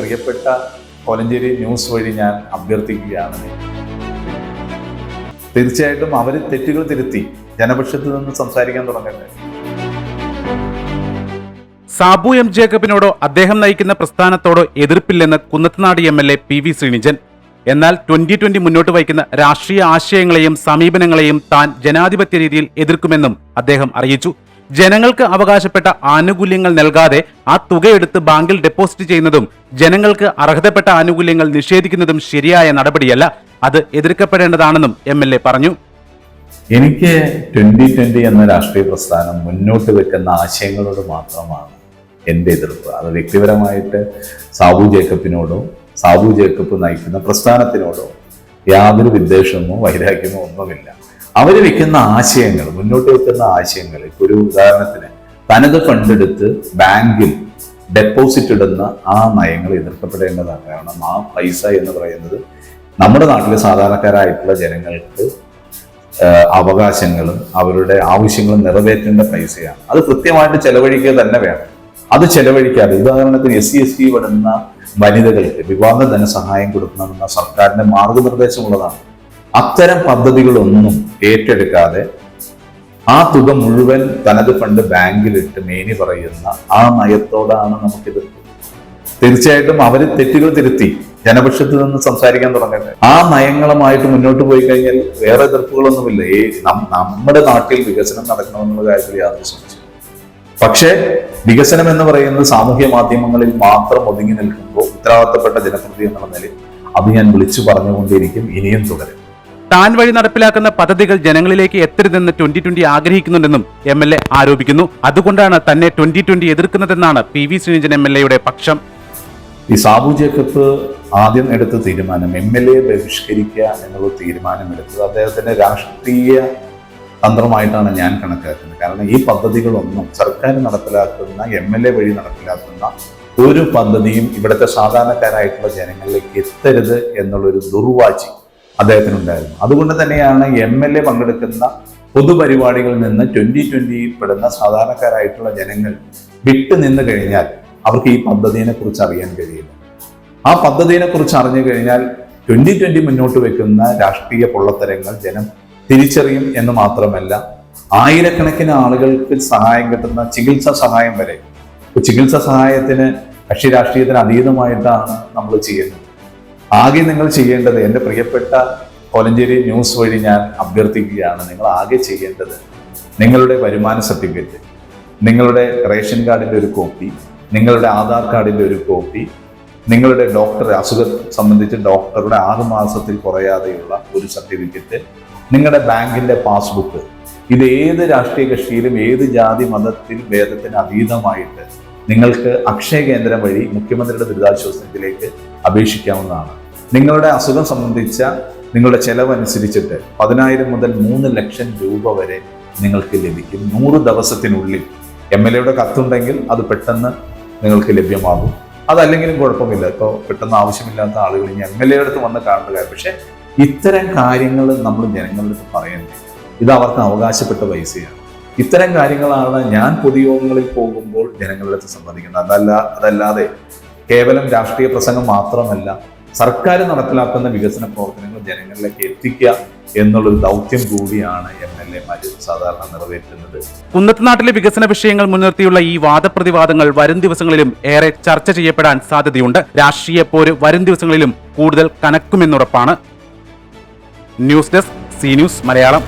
പ്രിയപ്പെട്ട കോലഞ്ചേരി ന്യൂസ് വഴി ഞാൻ അഭ്യർത്ഥിക്കുകയാണ്. തീർച്ചയായിട്ടും അവർ തെറ്റുകൾ തിരുത്തി ജനപക്ഷത്ത് നിന്ന് സംസാരിക്കാൻ തുടങ്ങട്ടെ. സാബു എം ജേക്കബിനോടോ അദ്ദേഹം നയിക്കുന്ന പ്രസ്ഥാനത്തോടോ എതിർപ്പില്ലെന്ന് Kunnathunad M L A P V Sreenijan. എന്നാൽ ട്വന്റി ട്വന്റി മുന്നോട്ട് വയ്ക്കുന്ന രാഷ്ട്രീയ ആശയങ്ങളെയും സമീപനങ്ങളെയും താൻ ജനാധിപത്യ രീതിയിൽ എതിർക്കുമെന്നും അദ്ദേഹം അറിയിച്ചു. ജനങ്ങൾക്ക് അവകാശപ്പെട്ട ആനുകൂല്യങ്ങൾ നൽകാതെ ആ തുകയെടുത്ത് ബാങ്കിൽ ഡെപ്പോസിറ്റ് ചെയ്യുന്നതും ജനങ്ങൾക്ക് അർഹതപ്പെട്ട ആനുകൂല്യങ്ങൾ നിഷേധിക്കുന്നതും ശരിയായ നടപടിയല്ല അത് എതിർക്കപ്പെടേണ്ടതാണെന്നും എം പറഞ്ഞു. എനിക്ക് ട്വന്റി ട്വന്റി എന്ന രാഷ്ട്രീയ പ്രസ്ഥാനം മുന്നോട്ട് വെക്കുന്ന ആശയങ്ങളോട് മാത്രമാണ് എന്റെ എതിർപ്പ്. അത് വ്യക്തിപരമായിട്ട് സാബു ജേക്കബിനോടോ സാബു ജേക്കബ് നയിക്കുന്ന പ്രസ്ഥാനത്തിനോടോ യാതൊരു വിദ്വേഷമോ വൈരാഗ്യമോ ഒന്നുമില്ല. അവർ വെക്കുന്ന ആശയങ്ങൾ മുന്നോട്ട് വെക്കുന്ന ആശയങ്ങൾ. ഇപ്പൊ ഒരു ഉദാഹരണത്തിന് തനത് ഫണ്ട് എടുത്ത് ബാങ്കിൽ ഡെപ്പോസിറ്റ് ഇടുന്ന ആ നയങ്ങൾ എതിർക്കപ്പെടേണ്ടതാണ്. കാരണം ആ പൈസ എന്ന് പറയുന്നത് നമ്മുടെ നാട്ടിലെ സാധാരണക്കാരായിട്ടുള്ള ജനങ്ങൾക്ക് അവകാശങ്ങളും അവരുടെ ആവശ്യങ്ങളും നിറവേറ്റേണ്ട പൈസയാണ്. അത് കൃത്യമായിട്ട് ചെലവഴിക്കുക തന്നെ വേണം. അത് ചെലവഴിക്കാതെ ഉദാഹരണത്തിന് എസ് സി എസ് ടി പെടുന്ന വനിതകൾക്ക് വിവാഹ ധനസഹായം കൊടുക്കണമെന്ന സർക്കാരിന്റെ മാർഗനിർദ്ദേശമുള്ളതാണ്. അത്തരം പദ്ധതികളൊന്നും ഏറ്റെടുക്കാതെ ആ തുക മുഴുവൻ തനത് ഫണ്ട് ബാങ്കിലിട്ട് മേനി പറയുന്ന ആ നയത്തോടാണ് നമുക്കിത്. തീർച്ചയായിട്ടും അവർ തെറ്റുകൾ തിരുത്തി ജനപക്ഷത്തിൽ നിന്ന് സംസാരിക്കാൻ തുടങ്ങട്ടെ. ആ നയങ്ങളുമായിട്ട് മുന്നോട്ട് പോയി കഴിഞ്ഞാൽ വേറെ എതിർപ്പുകളൊന്നുമില്ല. ഈ നമ്മുടെ നാട്ടിൽ വികസനം നടക്കണമെന്നുള്ള കാര്യത്തിൽ യാതൊരു സംശയം പക്ഷേ വികസനം എന്ന് പറയുന്നത് സാമൂഹ്യ മാധ്യമങ്ങളിൽ മാത്രം ഒതുങ്ങി നിൽക്കുമ്പോൾ ഉത്തരവാദിത്തപ്പെട്ട ജനപ്രതി എന്നുള്ള നിലയിൽ അത് ഞാൻ വിളിച്ചു പറഞ്ഞുകൊണ്ടിരിക്കും. ഇനിയും തുടരും. താൻ വഴി നടപ്പിലാക്കുന്ന പദ്ധതികൾ ജനങ്ങളിലേക്ക് എത്തരുതെന്ന് ട്വന്റി ട്വന്റി ആഗ്രഹിക്കുന്നുണ്ടെന്നും എം എൽ എ ആരോപിക്കുന്നു. അതുകൊണ്ടാണ് തന്നെ twenty twenty എതിർക്കുന്നതെന്നാണ് P V Sreenijan M L എയുടെ പക്ഷം. ഈ സാബു ജേക്കബ് ആദ്യം എടുത്ത തീരുമാനം എം എൽ എ ബഹിഷ്കരിക്കുക എന്നുള്ള തീരുമാനമെടുത്തത് അദ്ദേഹത്തിന്റെ രാഷ്ട്രീയ തന്ത്രമായിട്ടാണ് ഞാൻ കണക്കാക്കുന്നത്. കാരണം ഈ പദ്ധതികളൊന്നും സർക്കാർ നടപ്പിലാക്കുന്ന എം എൽ എ വഴി നടപ്പിലാക്കുന്ന ഒരു പദ്ധതിയും ഇവിടുത്തെ സാധാരണക്കാരായിട്ടുള്ള ജനങ്ങളിലേക്ക് എത്തരുത് എന്നുള്ളൊരു ദുർവാചി അദ്ദേഹത്തിനുണ്ടായിരുന്നു. അതുകൊണ്ട് തന്നെയാണ് എം എൽ എ പങ്കെടുക്കുന്ന പൊതുപരിപാടികളിൽ നിന്ന് ട്വന്റി ട്വന്റിയിൽ പെടുന്ന സാധാരണക്കാരായിട്ടുള്ള ജനങ്ങൾ വിട്ടു നിന്ന് കഴിഞ്ഞാൽ അവർക്ക് ഈ പദ്ധതിയെ കുറിച്ച് അറിയാൻ കഴിയില്ല. ആ പദ്ധതിയെ കുറിച്ച് അറിഞ്ഞു കഴിഞ്ഞാൽ ട്വന്റി ട്വന്റി മുന്നോട്ട് വെക്കുന്ന രാഷ്ട്രീയ പൊള്ളത്തരങ്ങൾ ജനം തിരിച്ചറിയും എന്ന് മാത്രമല്ല ആയിരക്കണക്കിന് ആളുകൾക്ക് സഹായം കിട്ടുന്ന ചികിത്സാ സഹായം വരെ. ചികിത്സാ സഹായത്തിന് കക്ഷി രാഷ്ട്രീയത്തിന് അതീതമായിട്ടാണ് നമ്മൾ ചെയ്യുന്നത്. ആകെ നിങ്ങൾ ചെയ്യേണ്ടത് എന്റെ പ്രിയപ്പെട്ട കോലഞ്ചേരി ന്യൂസ് വഴി ഞാൻ അഭ്യർത്ഥിക്കുകയാണ്. നിങ്ങൾ ആകെ ചെയ്യേണ്ടത് നിങ്ങളുടെ വരുമാന സർട്ടിഫിക്കറ്റ് നിങ്ങളുടെ റേഷൻ കാർഡിന്റെ ഒരു കോപ്പി നിങ്ങളുടെ ആധാർ കാർഡിന്റെ ഒരു കോപ്പി നിങ്ങളുടെ ഡോക്ടർ അസുഖം സംബന്ധിച്ച് ഡോക്ടറുടെ ആറ് മാസത്തിൽ കുറയാതെയുള്ള ഒരു സർട്ടിഫിക്കറ്റ് നിങ്ങളുടെ ബാങ്കിന്റെ പാസ്ബുക്ക്. ഇത് ഏത് രാഷ്ട്രീയ കക്ഷിയിലും ഏത് ജാതി മതത്തിൽ ഭേദത്തിന് അതീതമായിട്ട് നിങ്ങൾക്ക് അക്ഷയ കേന്ദ്രം വഴി മുഖ്യമന്ത്രിയുടെ ദുരിതാശ്വാസ നിധിയിലേക്ക് അപേക്ഷിക്കാവുന്നതാണ്. നിങ്ങളുടെ അസുഖം സംബന്ധിച്ച നിങ്ങളുടെ ചെലവ് അനുസരിച്ചിട്ട് പതിനായിരം മുതൽ മൂന്ന് ലക്ഷം രൂപ വരെ നിങ്ങൾക്ക് ലഭിക്കും. നൂറ് ദിവസത്തിനുള്ളിൽ എം എൽ എയുടെ കത്തുണ്ടെങ്കിൽ അത് പെട്ടെന്ന് നിങ്ങൾക്ക് ലഭ്യമാകും. അതല്ലെങ്കിലും കുഴപ്പമില്ല. ഇപ്പോൾ പെട്ടെന്ന് ആവശ്യമില്ലാത്ത ആളുകൾ ഇനി എം എൽ എ അടുത്ത് വന്ന് കാണുക പക്ഷേ ഇത്തരം കാര്യങ്ങൾ നമ്മൾ ജനങ്ങളുടെ അടുത്ത് പറയണ്ടേ? ഇത് അവർക്ക് അവകാശപ്പെട്ട പൈസയാണ്. ഇത്തരം കാര്യങ്ങളാണ് ഞാൻ പൊതുയോഗങ്ങളിൽ പോകുമ്പോൾ ജനങ്ങളുടെ അടുത്ത് സംബന്ധിക്കുന്നത് അതല്ല അതല്ലാതെ കേവലം രാഷ്ട്രീയ പ്രസംഗം മാത്രമല്ല സർക്കാർ നടപ്പിലാക്കുന്ന വികസന പ്രവർത്തനങ്ങൾ ജനങ്ങളിലേക്ക് എത്തിക്കുക എന്നുള്ളൊരു ദൗത്യം കൂടിയാണ് എം എൽ എമാർ സാധാരണ നിറവേറ്റുന്നത്. കുന്നത്തനാട്ടിലെ വികസന വിഷയങ്ങൾ മുൻനിർത്തിയുള്ള ഈ വാദപ്രതിവാദങ്ങൾ വരും ദിവസങ്ങളിലും ഏറെ ചർച്ച ചെയ്യപ്പെടാൻ സാധ്യതയുണ്ട്. രാഷ്ട്രീയ പോര് വരും ദിവസങ്ങളിലും കൂടുതൽ കനക്കുമെന്നുറപ്പാണ്. News desk C news Malayalam.